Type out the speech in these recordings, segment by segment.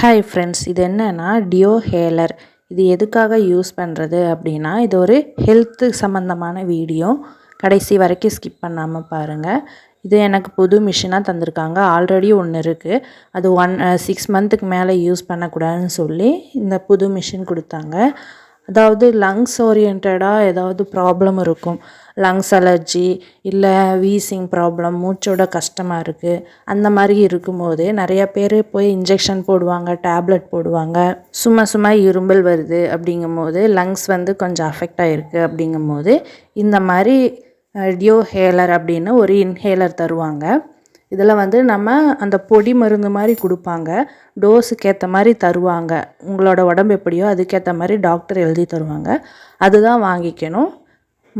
Hi friends இது என்னென்னா deo ஹேலர் இது எதுக்காக யூஸ் பண்ணுறது அப்படின்னா இது ஒரு ஹெல்த்து சம்மந்தமான வீடியோ கடைசி வரைக்கும் ஸ்கிப் பண்ணாமல் பாருங்கள் இது எனக்கு புது மிஷினாக தந்திருக்காங்க. ஆல்ரெடி ஒன்று இருக்குது அது ஒன் சிக்ஸ் மந்த்துக்கு மேலே யூஸ் பண்ணக்கூடாதுன்னு சொல்லி இந்த புது மிஷின் கொடுத்தாங்க. அதாவது லங்ஸ் ஓரியன்டாக ஏதாவது ப்ராப்ளம் இருக்கும். லங்ஸ் அலர்ஜி இல்லை வீசிங் ப்ராப்ளம் மூச்சோட கஷ்டமாக இருக்குது அந்த மாதிரி இருக்கும்போது நிறைய பேர் போய் இன்ஜெக்ஷன் போடுவாங்க டேப்லெட் போடுவாங்க. சும்மா சும்மா இரும்பல் வருது அப்படிங்கும்போது லங்ஸ் வந்து கொஞ்சம் அஃபெக்ட் ஆகிருக்கு அப்படிங்கும்போது இந்த மாதிரி டியோ ஹேலர் அப்படின்னு ஒரு இன்ஹேலர் தருவாங்க. இதில் வந்து நம்ம அந்த பொடி மருந்து மாதிரி கொடுப்பாங்க. டோஸுக்கு ஏற்ற மாதிரி தருவாங்க. உங்களோட உடம்பு எப்படியோ அதுக்கேற்ற மாதிரி டாக்டர் எழுதி தருவாங்க. அதுதான் வாங்கிக்கணும்.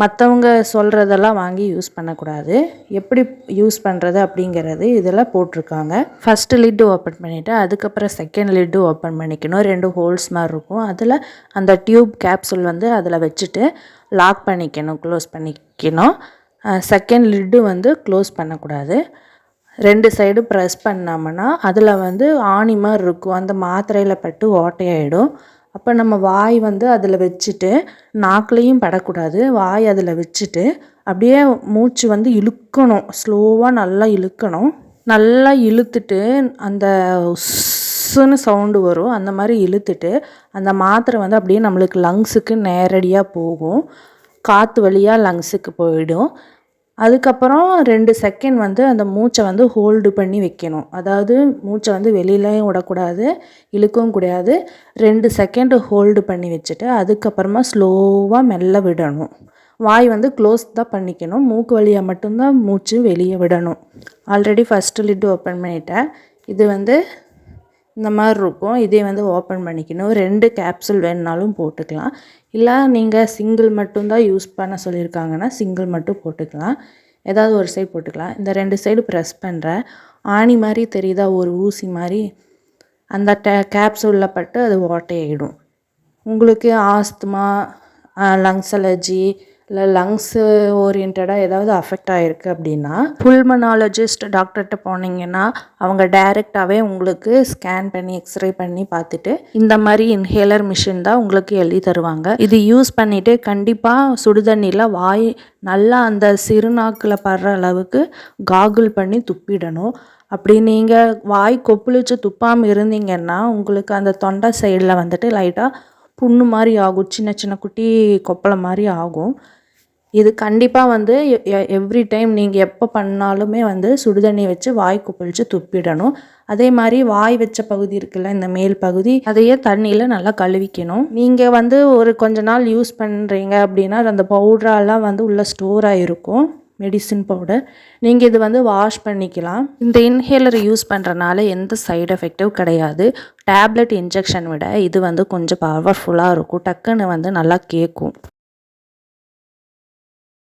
மற்றவங்க சொல்கிறதெல்லாம் வாங்கி யூஸ் பண்ணக்கூடாது. எப்படி யூஸ் பண்ணுறது அப்படிங்கிறது இதில் போட்டிருக்காங்க. ஃபஸ்ட்டு லிட்டு ஓப்பன் பண்ணிவிட்டு அதுக்கப்புறம் செகண்ட் லிட்டு ஓப்பன் பண்ணிக்கணும். ரெண்டு ஹோல்ஸ் மாதிரி இருக்கும். அதில் அந்த டியூப் கேப்சூல் வந்து அதில் வச்சுட்டு லாக் பண்ணிக்கணும் க்ளோஸ் பண்ணிக்கணும். செகண்ட் லிட்டு வந்து க்ளோஸ் பண்ணக்கூடாது. ரெண்டு சைடு ப்ரெஸ் பண்ணாமன்னா அதில் வந்து ஆணி மாதிரி இருக்கும். அந்த மாத்திரையில் பட்டு ஓட்டையாயிடும். அப்போ நம்ம வாய் வந்து அதில் வச்சுட்டு நாக்குலேயும் படக்கூடாது. வாய் அதில் வச்சுட்டு அப்படியே மூச்சு வந்து இழுக்கணும். ஸ்லோவாக நல்லா இழுக்கணும். நல்லா இழுத்துட்டு அந்த உஸ்ஸுன்னு சவுண்டு வரும். அந்த மாதிரி இழுத்துட்டு அந்த மாத்திரை வந்து அப்படியே நம்மளுக்கு லங்ஸுக்கு நேரடியாக போகும். காற்று வழியாக லங்ஸுக்கு போயிடும். அதுக்கப்புறம் ரெண்டு செகண்ட் வந்து அந்த மூச்சை வந்து ஹோல்டு பண்ணி வைக்கணும். அதாவது மூச்சை வந்து வெளியிலையும் விடக்கூடாது இழுக்கவும் கூடாது. ரெண்டு செகண்டு ஹோல்டு பண்ணி வச்சுட்டு அதுக்கப்புறமா ஸ்லோவாக மெல்ல விடணும். வாய் வந்து க்ளோஸ் தான் பண்ணிக்கணும். மூக்கு வழியாக மட்டும்தான் மூச்சு வெளியே விடணும். ஆல்ரெடி ஃபஸ்ட்டு லிட்டு ஓப்பன் பண்ணிட்டேன். இது வந்து இந்த மாதிரி இருக்கும். இதே வந்து ஓப்பன் பண்ணிக்கணும். ரெண்டு கேப்சூல் வேணுனாலும் போட்டுக்கலாம். இல்லை நீங்கள் சிங்கிள் மட்டும்தான் யூஸ் பண்ண சொல்லியிருக்காங்கன்னா சிங்கிள் மட்டும் போட்டுக்கலாம். ஏதாவது ஒரு சைடு போட்டுக்கலாம். இந்த ரெண்டு சைடு ப்ரெஸ் பண்ணுறேன் ஆணி மாதிரி தெரியுதா? ஒரு ஊசி மாதிரி. அந்த டே கேப்சூலில் பட்டு அது ஓட்டையாயிடும் உங்களுக்கு ஆஸ்துமா லங்ஸ் அலர்ஜி இல்லை லங்ஸு ஓரியன்டாக ஏதாவது அஃபெக்ட் ஆகிருக்கு அப்படின்னா புல்மனாலஜிஸ்ட் டாக்டர்கிட்ட போனீங்கன்னா அவங்க டைரெக்டாகவே உங்களுக்கு ஸ்கேன் பண்ணி எக்ஸ்ரே பண்ணி பார்த்துட்டு இந்த மாதிரி இன்ஹேலர் மிஷின் தான் உங்களுக்கு எழுதி தருவாங்க. இது யூஸ் பண்ணிவிட்டு கண்டிப்பாக சுடுதண்ணியில் வாய் நல்லா அந்த சிறுநாக்கில் படுற அளவுக்கு காகுல் பண்ணி துப்பிடணும். அப்படி நீங்கள் வாய் கொப்புளிச்சு துப்பாமல் இருந்தீங்கன்னா உங்களுக்கு அந்த தொண்டை சைடில் வந்துட்டு லைட்டாக புண்ணு மாதிரி ஆகும். சின்ன சின்ன குட்டி கொப்பளை மாதிரி ஆகும். இது கண்டிப்பாக வந்து எவ்ரி டைம் நீங்கள் எப்போ பண்ணாலுமே வந்து சுடுதண்ணி வச்சு வாய் குப்பிழிச்சு துப்பிடணும். அதே மாதிரி வாய் வச்ச பகுதி இருக்குல்ல இந்த மேல் பகுதி அதையே தண்ணியில் நல்லா கழுவிக்கணும். நீங்கள் வந்து ஒரு கொஞ்ச நாள் யூஸ் பண்ணுறீங்க அப்படின்னா அந்த பவுட்ராலாம் வந்து உள்ளே ஸ்டோர் ஆகிருக்கும் மெடிசின் பவுடர் நீங்கள் இது வந்து வாஷ் பண்ணிக்கலாம். இந்த இன்ஹேலர் யூஸ் பண்ணுறனால எந்த சைடு எஃபெக்டும் கிடையாது. டேப்லெட் இன்ஜெக்ஷன் விட இது வந்து கொஞ்சம் பவர்ஃபுல்லாக இருக்கும். டக்குன்னு வந்து நல்லா கேட்கும்